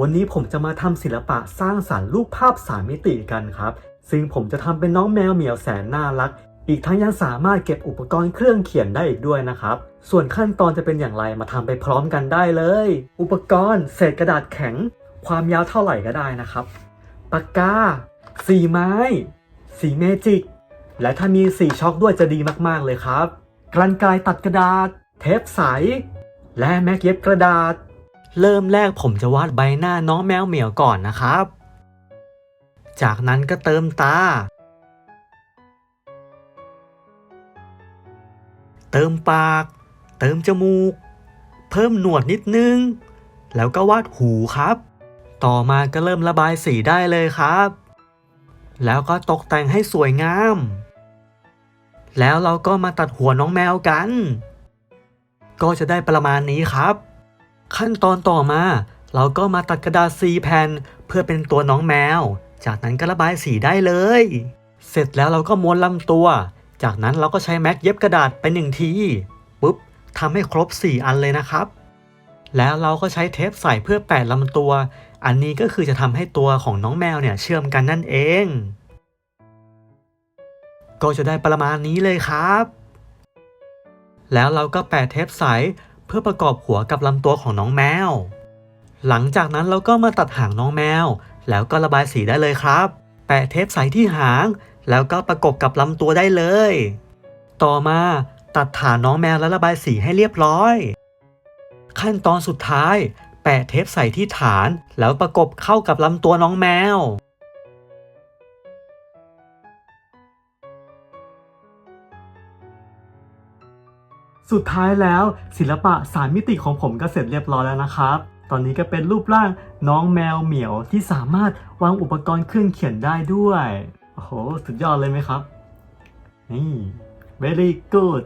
วันนี้ผมจะมาทำศิลปะสร้างสรรค์รูปภาพสามมิติกันครับ ซึ่งผมจะทำเป็นน้องแมวเหมียวแสนน่ารัก อีกทั้งยังสามารถเก็บอุปกรณ์เครื่องเขียนได้อีกด้วยนะครับ ส่วนขั้นตอนจะเป็นอย่างไรมาทำไปพร้อมกันได้เลย อุปกรณ์ เศษกระดาษแข็ง ความยาวเท่าไหร่ก็ได้นะครับ ปากกา สีไม้ สีเมจิก และถ้ามีสีช็อคด้วยจะดีมากๆเลยครับกรรไกรตัดกระดาษ เทปใส และแม็กเย็บกระดาษ เริ่มแรกผมจะวาดใบหน้าน้องแมวเหมียวก่อนนะครับ จากนั้นก็เติมตา เติมปาก เติมจมูก เพิ่มหนวดนิดนึง แล้วก็วาดหูครับ ต่อมาก็เริ่มระบายสีได้เลยครับ แล้วก็ตกแต่งให้สวยงาม แล้วเราก็มาตัดหัวน้องแมวกัน ก็จะได้ประมาณนี้ครับ ขั้นตอนต่อมา เราก็มาตัดกระดาษซีแผ่นเพื่อเป็นตัวน้องแมว จากนั้นก็ระบายสีได้เลย เสร็จแล้วเราก็ม้วนลำตัว จากนั้นเราก็ใช้แม็กเย็บกระดาษไปหนึ่งทีปุ๊บทำให้ครบ 4 อันเลยนะครับ แล้วเราก็ใช้เทปใส่เพื่อแปะลำตัว อันนี้ก็คือจะทำให้ตัวของน้องแมวเนี่ยเชื่อมกันนั่นเอง ก็จะได้ประมาณนี้เลยครับ แล้วเราก็แปะเทปใส เพื่อประกอบหัวกับลำตัวของน้องแมว หลังจากนั้นเราก็มาตัดหางน้องแมว แล้วก็ระบายสีได้เลยครับ แปะเทปใสที่หาง แล้วก็ประกบกับลำตัวได้เลย ต่อมาตัดฐานน้องแมวและระบายสีให้เรียบร้อย ขั้นตอนสุดท้าย แปะเทปใส่ที่ฐาน แล้วประกบเข้ากับลำตัวน้องแมว สุดท้ายแล้วศิลปะสามมิติของผมก็เสร็จเรียบร้อยแล้วนะครับ ตอนนี้ก็เป็นรูปร่างน้องแมวเหมียวที่สามารถวางอุปกรณ์เครื่องเขียนได้ด้วย โอ้โห สุดยอดเลยไหมครับ นี่ very good